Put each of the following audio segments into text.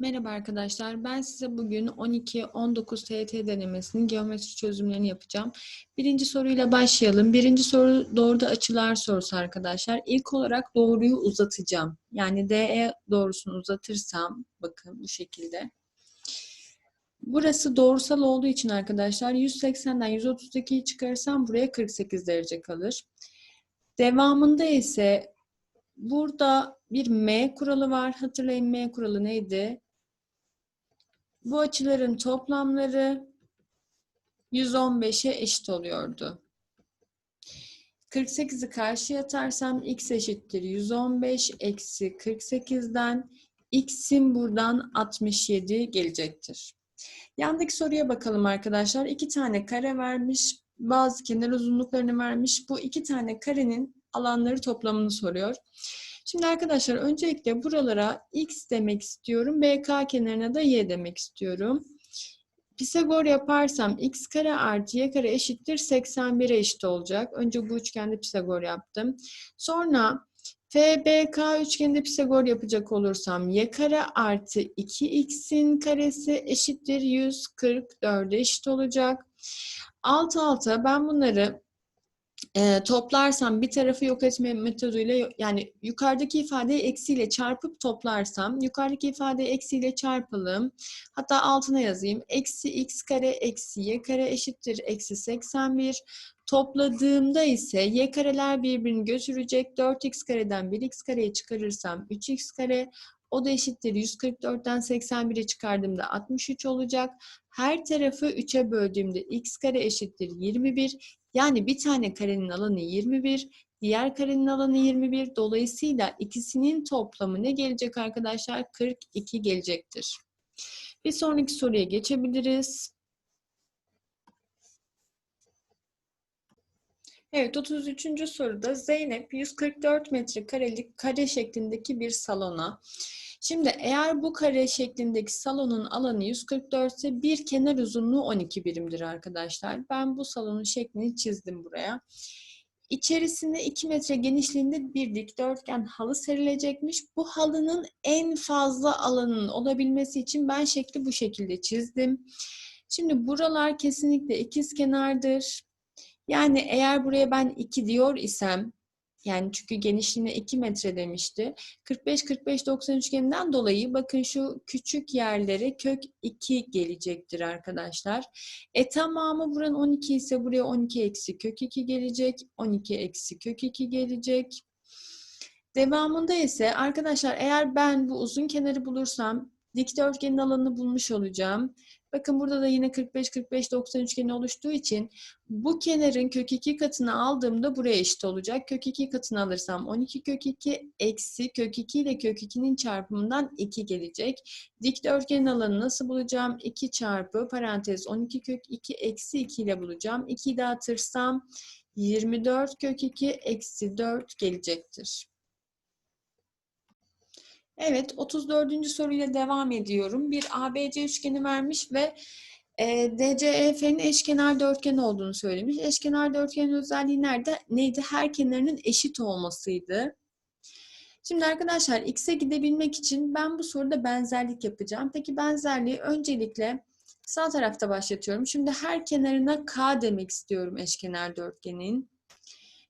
Merhaba arkadaşlar. Ben size bugün 12-19 TYT denemesinin geometri çözümlerini yapacağım. Birinci soruyla başlayalım. Birinci soru doğruda açılar sorusu arkadaşlar. İlk olarak doğruyu uzatacağım. Yani DE doğrusunu uzatırsam bakın bu şekilde. Burası doğrusal olduğu için arkadaşlar 180'den 132'yi çıkarırsam buraya 48 derece kalır. Devamında ise burada bir M kuralı var. Hatırlayın M kuralı neydi? Bu açıların toplamları 115'e eşit oluyordu. 48'i karşıya atarsam x eşittir 115 eksi 48'den x'in buradan 67 gelecektir. Yandaki soruya bakalım arkadaşlar. İki tane kare vermiş, bazı kenar uzunluklarını vermiş. Bu iki tane karenin alanları toplamını soruyor. Şimdi arkadaşlar öncelikle buralara x demek istiyorum. BK kenarına da y demek istiyorum. Pisagor yaparsam x kare artı y kare eşittir 81'e eşit olacak. Önce bu üçgende Pisagor yaptım. Sonra FBK üçgeninde Pisagor yapacak olursam y kare artı 2x'in karesi eşittir 144'e eşit olacak. Alt alta ben bunları e, toplarsam bir tarafı yok etme metoduyla yani yukarıdaki ifadeyi eksiyle çarpıp toplarsam yukarıdaki ifadeyi eksiyle çarpalım. Hatta altına yazayım. Eksi x kare eksi y kare eşittir eksi 81. Topladığımda ise y kareler birbirini götürecek. 4x kareden 1x kareyi çıkarırsam 3x kare o da eşittir 144'ten 81'e çıkardığımda 63 olacak. Her tarafı 3'e böldüğümde x kare eşittir 21. Yani bir tane karenin alanı 21, diğer karenin alanı 21. Dolayısıyla ikisinin toplamı ne gelecek arkadaşlar? 42 gelecektir. Bir sonraki soruya geçebiliriz. Evet 33. soruda Zeynep 144 metrekarelik kare şeklindeki bir salona Şimdi eğer bu kare şeklindeki salonun alanı 144 ise bir kenar uzunluğu 12 birimdir arkadaşlar. Ben bu salonun şeklini çizdim buraya. İçerisinde 2 metre genişliğinde bir dikdörtgen halı serilecekmiş. Bu halının en fazla alanının olabilmesi için ben şekli bu şekilde çizdim. Şimdi buralar kesinlikle ikiz kenardır. Yani eğer buraya ben 2 diyor isem yani çünkü genişliğine 2 metre demişti. 45-45-90 üçgeninden dolayı bakın şu küçük yerlere kök 2 gelecektir arkadaşlar. E tamamı buranın 12 ise buraya 12 eksi kök 2 gelecek. 12 eksi kök 2 gelecek. Devamında ise arkadaşlar eğer ben bu uzun kenarı bulursam dikdörtgenin alanını bulmuş olacağım. Bakın burada da yine 45-45-90 üçgeni oluştuğu için bu kenarın kök 2 katını aldığımda buraya eşit olacak. Kök 2 katını alırsam 12 kök 2 eksi kök 2 ile kök 2'nin çarpımından 2 gelecek. Dikdörtgenin alanı nasıl bulacağım? 2 çarpı parantez 12 kök 2 eksi 2 ile bulacağım. 2'yi dağıtırsam 24 kök 2 eksi 4 gelecektir. Evet, 34. soruyla devam ediyorum. Bir ABC üçgeni vermiş ve e, DCEF'nin eşkenar dörtgen olduğunu söylemiş. Eşkenar dörtgenin özelliği nerede? Neydi? Her kenarının eşit olmasıydı. Şimdi arkadaşlar x'e gidebilmek için ben bu soruda benzerlik yapacağım. Peki benzerliği öncelikle sağ tarafta başlatıyorum. Şimdi her kenarına k demek istiyorum eşkenar dörtgenin.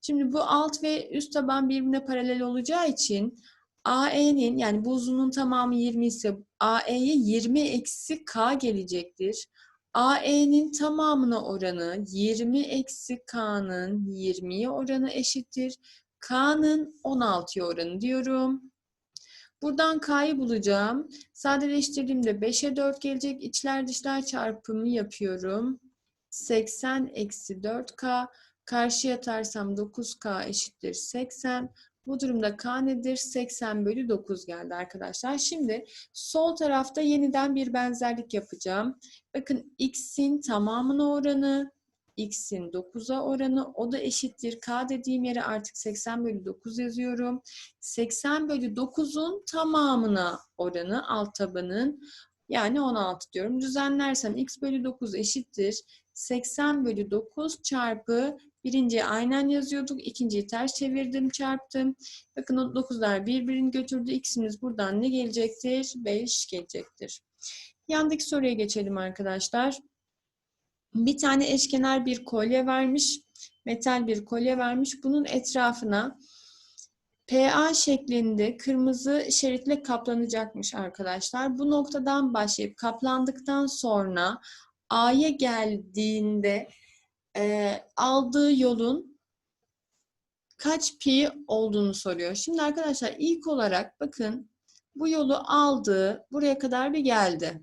Şimdi bu alt ve üst taban birbirine paralel olacağı için AE'nin yani bu uzunluğun tamamı 20 ise AE'ye 20 eksi K gelecektir. AE'nin tamamına oranı 20 eksi K'nın 20'ye oranı eşittir. K'nın 16'ya oranı diyorum. Buradan K'yı bulacağım. Sadeleştirdiğimde 5'e 4 gelecek. İçler dışlar çarpımı yapıyorum. 80 eksi 4K. Karşıya atarsam 9K eşittir 80. Bu durumda k nedir? 80 bölü 9 geldi arkadaşlar. Şimdi sol tarafta yeniden bir benzerlik yapacağım. Bakın x'in tamamına oranı, x'in 9'a oranı o da eşittir. K dediğim yere artık 80 bölü 9 yazıyorum. 80 bölü 9'un tamamına oranı alt tabanın yani 16 diyorum. Düzenlersem x bölü 9 eşittir. 80 bölü 9 çarpı birinciyi aynen yazıyorduk. ikinciyi ters çevirdim, çarptım. Bakın o 9'lar birbirini götürdü. X'imiz buradan ne gelecektir? 5 gelecektir. Yandaki soruya geçelim arkadaşlar. Bir tane eşkenar bir kolye vermiş. Metal bir kolye vermiş. Bunun etrafına PA şeklinde kırmızı şeritle kaplanacakmış arkadaşlar. Bu noktadan başlayıp kaplandıktan sonra A'ya geldiğinde e, aldığı yolun kaç pi olduğunu soruyor. Şimdi arkadaşlar ilk olarak bakın bu yolu aldı, buraya kadar bir geldi.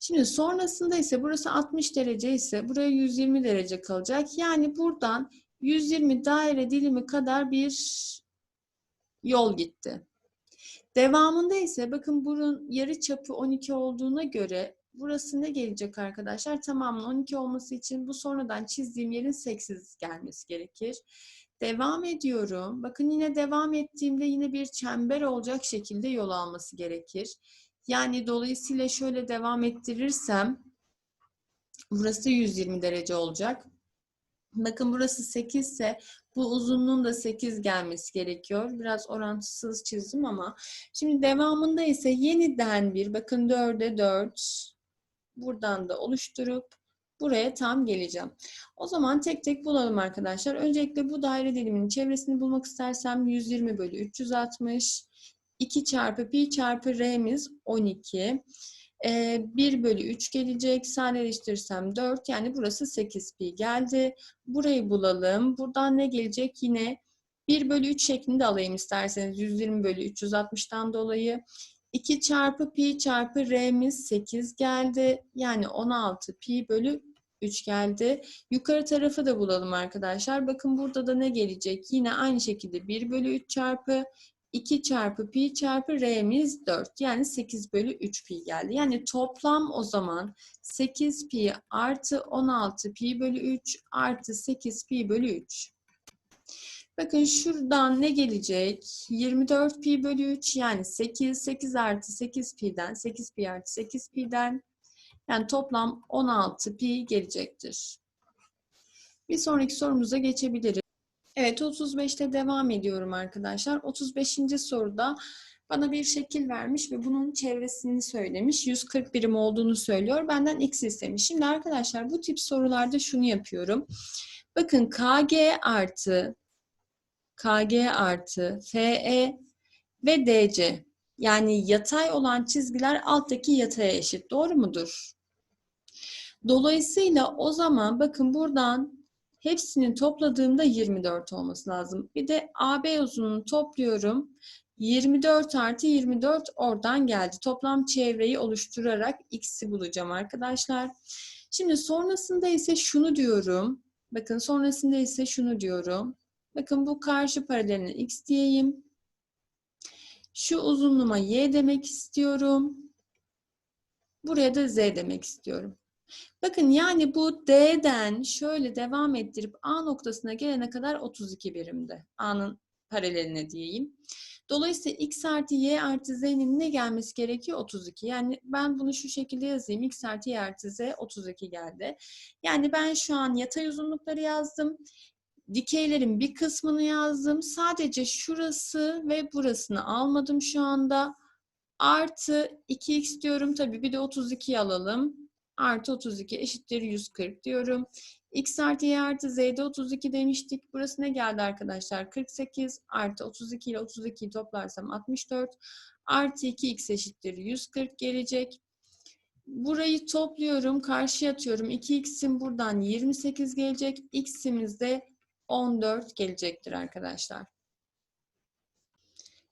Şimdi sonrasında ise burası 60 derece ise buraya 120 derece kalacak. Yani buradan 120 daire dilimi kadar bir yol gitti. Devamında ise bakın bunun yarı çapı 12 olduğuna göre burası ne gelecek arkadaşlar? Tamamının 12 olması için bu sonradan çizdiğim yerin 8 gelmesi gerekir. Devam ediyorum. Bakın yine devam ettiğimde yine bir çember olacak şekilde yol alması gerekir. Yani dolayısıyla şöyle devam ettirirsem burası 120 derece olacak. Bakın burası 8 ise bu uzunluğun da 8 gelmesi gerekiyor. Biraz orantısız çizdim ama. Şimdi devamında ise yeniden bir bakın 4'e 4 buradan da oluşturup buraya tam geleceğim. O zaman tek tek bulalım arkadaşlar. Öncelikle bu daire diliminin çevresini bulmak istersem 120 bölü 360 2 çarpı pi çarpı r'miz 12. 1 bölü 3 gelecek. Sadeleştirirsem 4 yani burası 8 pi geldi. Burayı bulalım. Buradan ne gelecek? Yine 1 bölü 3 şeklinde alayım isterseniz 120 bölü 360'tan dolayı. 2 çarpı pi çarpı r'miz 8 geldi. Yani 16 pi bölü 3 geldi. Yukarı tarafı da bulalım arkadaşlar. Bakın burada da ne gelecek? Yine aynı şekilde 1 bölü 3 çarpı 2 çarpı pi çarpı r'miz 4. Yani 8 bölü 3 pi geldi. Yani toplam o zaman 8 pi artı 16 pi bölü 3 artı 8 pi bölü 3. Bakın şuradan ne gelecek? 24 pi bölü 3 yani 8. 8 artı 8 pi'den 8 pi artı 8 pi'den yani toplam 16 pi gelecektir. Bir sonraki sorumuza geçebiliriz. Evet 35'te devam ediyorum arkadaşlar. 35. soruda bana bir şekil vermiş ve bunun çevresini söylemiş. 140 birim olduğunu söylüyor. Benden x istemiş. Şimdi arkadaşlar bu tip sorularda şunu yapıyorum. Bakın KG artı KG artı FE ve DC yani yatay olan çizgiler alttaki yataya eşit. Doğru mudur? Dolayısıyla o zaman bakın buradan hepsini topladığımda 24 olması lazım. Bir de AB uzunluğunu topluyorum. 24 artı 24 oradan geldi. Toplam çevreyi oluşturarak x'i bulacağım arkadaşlar. Şimdi sonrasında ise şunu diyorum. Bakın sonrasında ise şunu diyorum. Bakın bu karşı paraleline x diyeyim. Şu uzunluğuma y demek istiyorum. Buraya da z demek istiyorum. Bakın yani bu D'den şöyle devam ettirip A noktasına gelene kadar 32 birimde. A'nın paraleline diyeyim. Dolayısıyla x artı y artı z'nin ne gelmesi gerekiyor? 32. Yani ben bunu şu şekilde yazayım. x artı y artı z 32 geldi. Yani ben şu an yatay uzunlukları yazdım. Dikeylerin bir kısmını yazdım. Sadece şurası ve burasını almadım şu anda. Artı 2x diyorum. Tabii bir de 32'yi alalım. Artı 32 eşittir 140 diyorum. x artı y artı z'de 32 demiştik. Burası ne geldi arkadaşlar? 48 artı 32 ile 32'yi toplarsam 64. Artı 2x eşittir 140 gelecek. Burayı topluyorum. Karşıya atıyorum. 2x'in buradan 28 gelecek. x'imiz de 14 gelecektir arkadaşlar.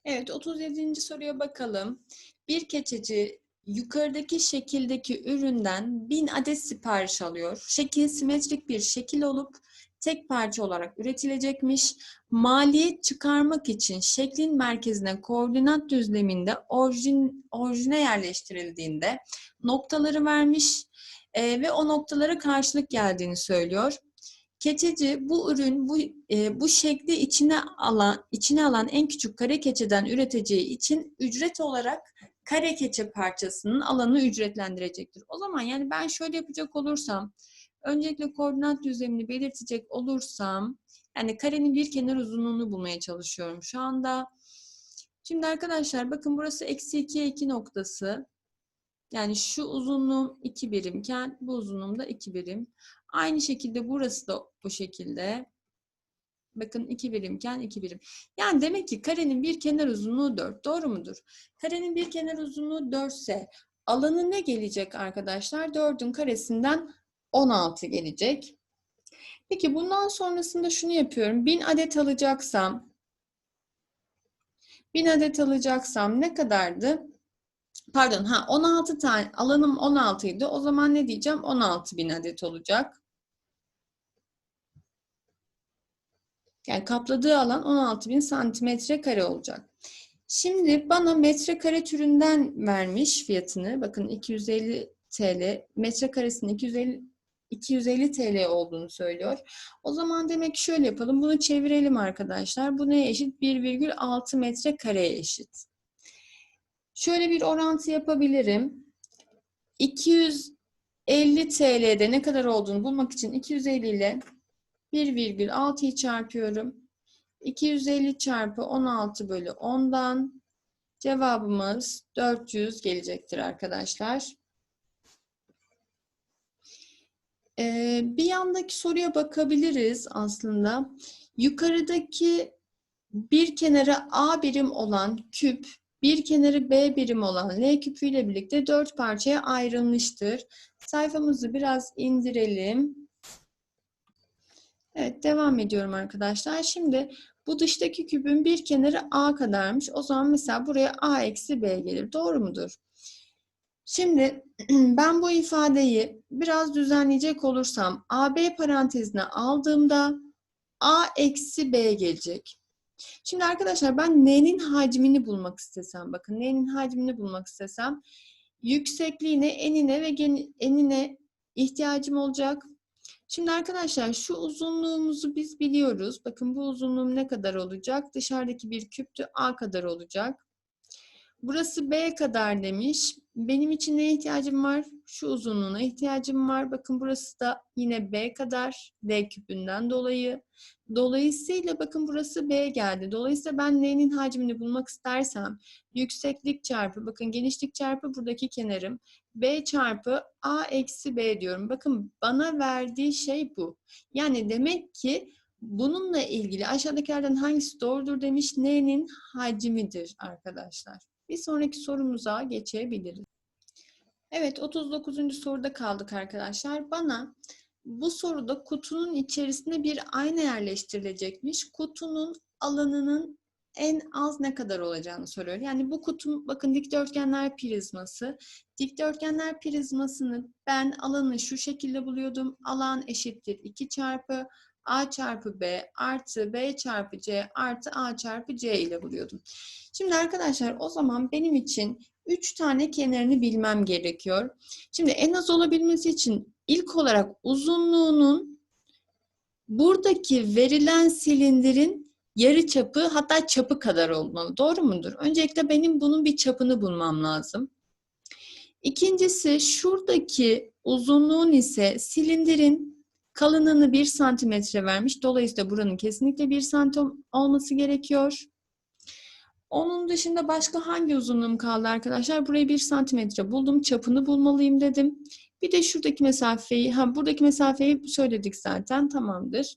Evet 37. soruya bakalım. Bir keçeci yukarıdaki şekildeki üründen 1000 adet sipariş alıyor. Şekil simetrik bir şekil olup tek parça olarak üretilecekmiş. Maliyet çıkarmak için şeklin merkezine koordinat düzleminde orijin, orijine yerleştirildiğinde noktaları vermiş e, ve o noktalara karşılık geldiğini söylüyor. Keçeci bu ürün bu e, bu şekli içine alan içine alan en küçük kare keçeden üreteceği için ücret olarak kare keçe parçasının alanı ücretlendirecektir. O zaman yani ben şöyle yapacak olursam, öncelikle koordinat düzlemini belirtecek olursam, yani karenin bir kenar uzunluğunu bulmaya çalışıyorum şu anda. Şimdi arkadaşlar bakın burası eksi 2'ye 2 noktası. Yani şu uzunluğum 2 birimken bu uzunluğum da 2 birim. Aynı şekilde burası da bu şekilde. Bakın 2 birimken 2 birim. Yani demek ki karenin bir kenar uzunluğu 4. Doğru mudur? Karenin bir kenar uzunluğu 4 ise alanı ne gelecek arkadaşlar? 4'ün karesinden 16 gelecek. Peki bundan sonrasında şunu yapıyorum. 1000 adet alacaksam 1000 adet alacaksam ne kadardı? Pardon ha 16 tane alanım 16 idi. O zaman ne diyeceğim? 16.000 adet olacak. Yani kapladığı alan 16.000 santimetre kare olacak. Şimdi bana metrekare türünden vermiş fiyatını. Bakın 250 TL, metrekaresinin 250 250 TL olduğunu söylüyor. O zaman demek şöyle yapalım. Bunu çevirelim arkadaşlar. Bu neye eşit? 1,6 metrekareye eşit. Şöyle bir orantı yapabilirim. 250 TL'de ne kadar olduğunu bulmak için 250 ile 1,6'yı çarpıyorum. 250 çarpı 16 bölü 10'dan cevabımız 400 gelecektir arkadaşlar. Ee, bir yandaki soruya bakabiliriz aslında. Yukarıdaki bir kenarı A birim olan küp, bir kenarı B birim olan L küpüyle birlikte dört parçaya ayrılmıştır. Sayfamızı biraz indirelim. Evet, devam ediyorum arkadaşlar. Şimdi bu dıştaki küpün bir kenarı A kadarmış. O zaman mesela buraya A eksi B gelir. Doğru mudur? Şimdi ben bu ifadeyi biraz düzenleyecek olursam AB parantezine aldığımda A eksi B gelecek. Şimdi arkadaşlar ben N'nin hacmini bulmak istesem, bakın N'nin hacmini bulmak istesem yüksekliğine, enine ve enine ihtiyacım olacak. Şimdi arkadaşlar şu uzunluğumuzu biz biliyoruz. Bakın bu uzunluğum ne kadar olacak? Dışarıdaki bir küptü A kadar olacak. Burası B kadar demiş. Benim için ne ihtiyacım var? Şu uzunluğuna ihtiyacım var. Bakın burası da yine B kadar. D küpünden dolayı. Dolayısıyla bakın burası B geldi. Dolayısıyla ben N'nin hacmini bulmak istersem yükseklik çarpı bakın genişlik çarpı buradaki kenarım. B çarpı A eksi B diyorum. Bakın bana verdiği şey bu. Yani demek ki bununla ilgili aşağıdakilerden hangisi doğrudur demiş. N'nin hacmidir arkadaşlar. Bir sonraki sorumuza geçebiliriz. Evet 39. soruda kaldık arkadaşlar. Bana bu soruda kutunun içerisine bir ayna yerleştirilecekmiş. Kutunun alanının en az ne kadar olacağını soruyor. Yani bu kutum bakın dikdörtgenler prizması. Dikdörtgenler prizmasını ben alanı şu şekilde buluyordum. Alan eşittir 2 çarpı A çarpı B artı B çarpı C artı A çarpı C ile buluyordum. Şimdi arkadaşlar o zaman benim için 3 tane kenarını bilmem gerekiyor. Şimdi en az olabilmesi için ilk olarak uzunluğunun buradaki verilen silindirin yarı çapı hatta çapı kadar olmalı. Doğru mudur? Öncelikle benim bunun bir çapını bulmam lazım. İkincisi şuradaki uzunluğun ise silindirin kalınlığını 1 santimetre vermiş. Dolayısıyla buranın kesinlikle 1 santim olması gerekiyor. Onun dışında başka hangi uzunluğum kaldı arkadaşlar? Burayı 1 santimetre buldum. Çapını bulmalıyım dedim. Bir de şuradaki mesafeyi, ha buradaki mesafeyi söyledik zaten. Tamamdır.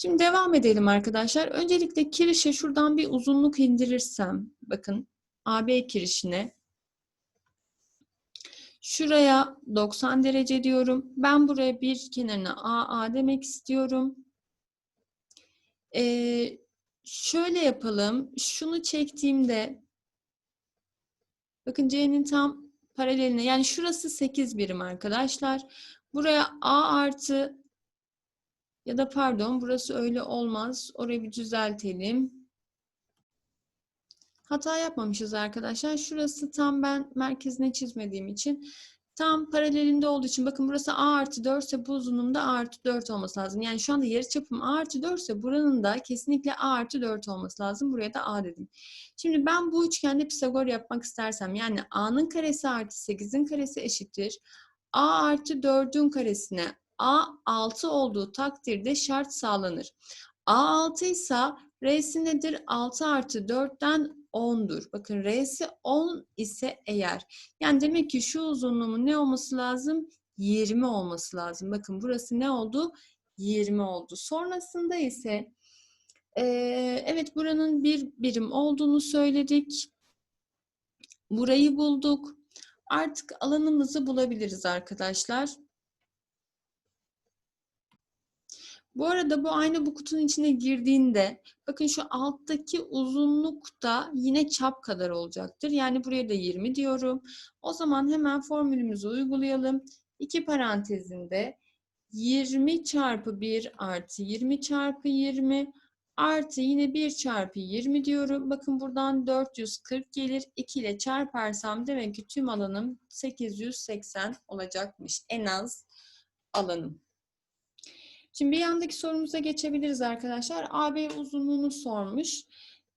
Şimdi devam edelim arkadaşlar. Öncelikle kirişe şuradan bir uzunluk indirirsem, bakın AB kirişine şuraya 90 derece diyorum. Ben buraya bir kenarına AA demek istiyorum. Ee, şöyle yapalım. Şunu çektiğimde bakın C'nin tam paraleline yani şurası 8 birim arkadaşlar. Buraya A artı ya da pardon burası öyle olmaz. Orayı bir düzeltelim. Hata yapmamışız arkadaşlar. Şurası tam ben merkezine çizmediğim için tam paralelinde olduğu için bakın burası A artı 4 ise bu uzunluğum da A artı 4 olması lazım. Yani şu anda yarıçapım A artı 4 ise buranın da kesinlikle A artı 4 olması lazım. Buraya da A dedim. Şimdi ben bu üçgende Pisagor yapmak istersem yani A'nın karesi artı 8'in karesi eşittir. A artı 4'ün karesine A 6 olduğu takdirde şart sağlanır. A 6 ise R'si nedir? 6 artı 4'ten 10'dur. Bakın R'si 10 ise eğer. Yani demek ki şu uzunluğumun ne olması lazım? 20 olması lazım. Bakın burası ne oldu? 20 oldu. Sonrasında ise eee, evet buranın bir birim olduğunu söyledik. Burayı bulduk. Artık alanımızı bulabiliriz arkadaşlar. Bu arada bu aynı bu kutunun içine girdiğinde bakın şu alttaki uzunluk da yine çap kadar olacaktır. Yani buraya da 20 diyorum. O zaman hemen formülümüzü uygulayalım. İki parantezinde 20 çarpı 1 artı 20 çarpı 20 artı yine 1 çarpı 20 diyorum. Bakın buradan 440 gelir. 2 ile çarparsam demek ki tüm alanım 880 olacakmış. En az alanım. Şimdi bir yandaki sorumuza geçebiliriz arkadaşlar. AB uzunluğunu sormuş.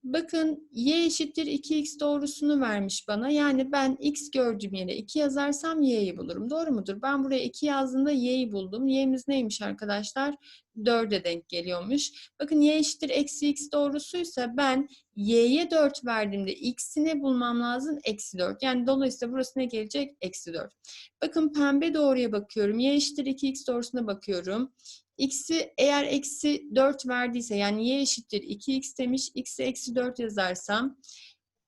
Bakın y eşittir 2x doğrusunu vermiş bana. Yani ben x gördüğüm yere 2 yazarsam y'yi bulurum. Doğru mudur? Ben buraya 2 yazdığımda y'yi buldum. y'miz neymiş arkadaşlar? 4'e denk geliyormuş. Bakın y eşittir eksi x doğrusuysa ben y'ye 4 verdiğimde x'ini bulmam lazım? Eksi 4. Yani dolayısıyla burası ne gelecek? Eksi 4. Bakın pembe doğruya bakıyorum. y eşittir 2x doğrusuna bakıyorum. X'i eğer eksi 4 verdiyse yani y eşittir 2x demiş. X'e eksi 4 yazarsam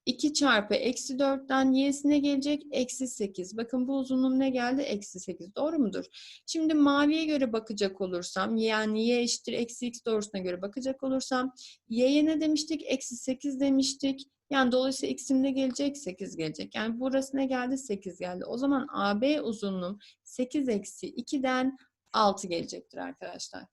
2 çarpı eksi 4'ten y'sine gelecek? Eksi 8. Bakın bu uzunluğum ne geldi? Eksi 8. Doğru mudur? Şimdi maviye göre bakacak olursam yani y eşittir eksi x doğrusuna göre bakacak olursam y'ye ne demiştik? Eksi 8 demiştik. Yani dolayısıyla x'im ne gelecek? 8 gelecek. Yani burası ne geldi? 8 geldi. O zaman AB uzunluğum 8 eksi 2'den 6 gelecektir arkadaşlar.